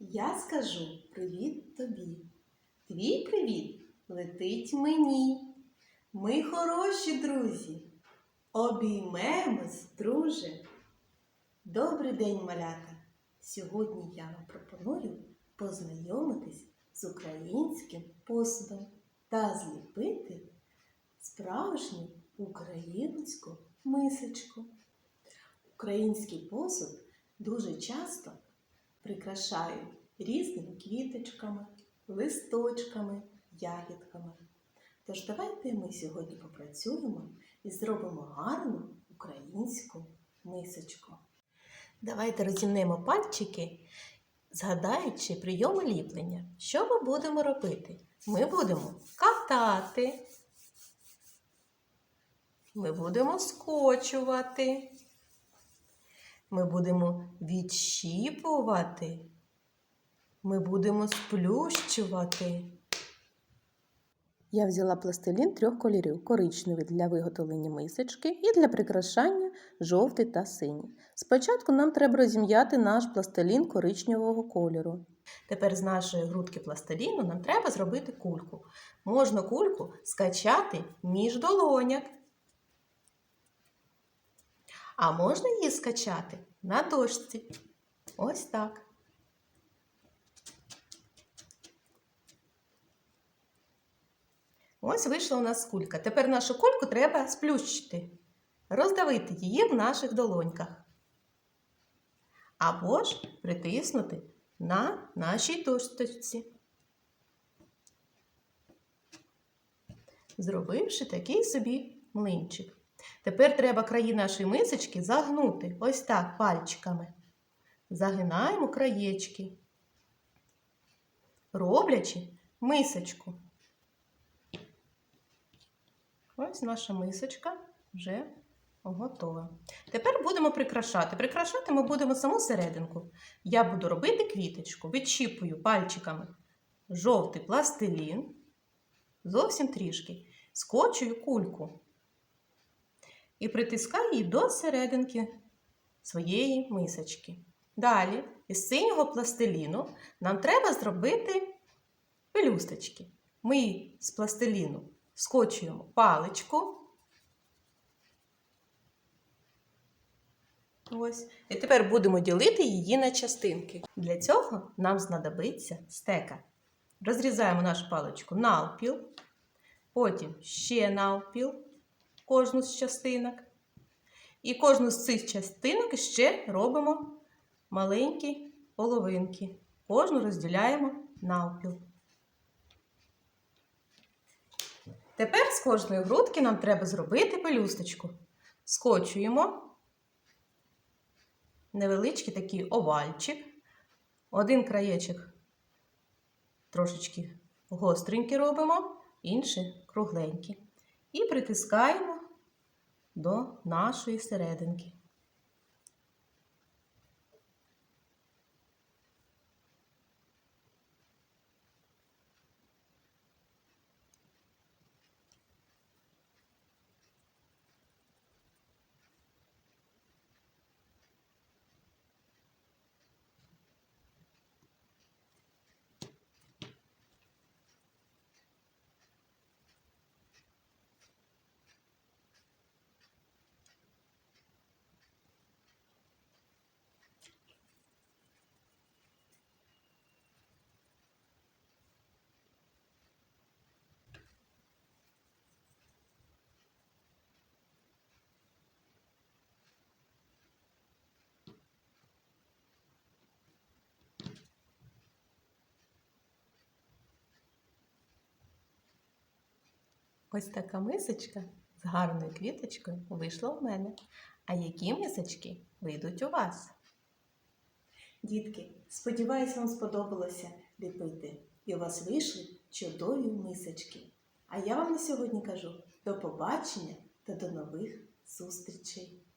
Я скажу привіт тобі. Твій привіт летить мені. Ми хороші друзі. Обіймемось, друже. Добрий день, малята! Сьогодні я вам пропоную познайомитись з українським посудом та зліпити справжню українську мисочку. Український посуд дуже часто прикрашають різними квіточками, листочками, ягідками. Тож давайте ми сьогодні попрацюємо і зробимо гарну українську мисочку. Давайте розімнемо пальчики, згадаючи прийоми ліплення. Що ми будемо робити? Ми будемо катати, ми будемо скочувати. Ми будемо відщіпувати. Ми будемо сплющувати. Я взяла пластилін трьох кольорів: коричневий для виготовлення мисочки і для прикрашання жовтий та синій. Спочатку нам треба розім'яти наш пластилін коричневого кольору. Тепер з нашої грудки пластиліну нам треба зробити кульку. Можна кульку скачати між долоняк. А можна її скачати на дошці. Ось так. Ось вийшла у нас кулька. Тепер нашу кульку треба сплющити, роздавити її в наших долоньках. Або ж притиснути на нашій дошці. Зробивши такий собі млинчик. Тепер треба краї нашої мисочки загнути ось так пальчиками. Загинаємо краєчки, роблячи мисочку. Ось наша мисочка вже готова. Тепер будемо прикрашати. Прикрашати ми будемо саму серединку. Я буду робити квіточку, відчіпую пальчиками жовтий пластилін, зовсім трішки, скочую кульку і притискаю її до серединки своєї мисочки. Далі, із синього пластиліну нам треба зробити пелюсточки. Ми з пластиліну скочуємо паличку. Ось. І тепер будемо ділити її на частинки. Для цього нам знадобиться стека. Розрізаємо нашу паличку навпіл, потім ще навпіл кожну з частинок. І кожну з цих частинок ще робимо маленькі половинки. Кожну розділяємо навпіл. Тепер з кожної грудки нам треба зробити пелюсточку. Скочуємо невеличкий такий овальчик. Один краєчок трошечки гостренький робимо, інший кругленький. І притискаємо до нашої серединки. Ось така мисочка з гарною квіточкою вийшла у мене. А які мисочки вийдуть у вас? Дітки, сподіваюся, вам сподобалося ліпити. І у вас вийшли чудові мисочки. А я вам на сьогодні кажу до побачення та до нових зустрічей!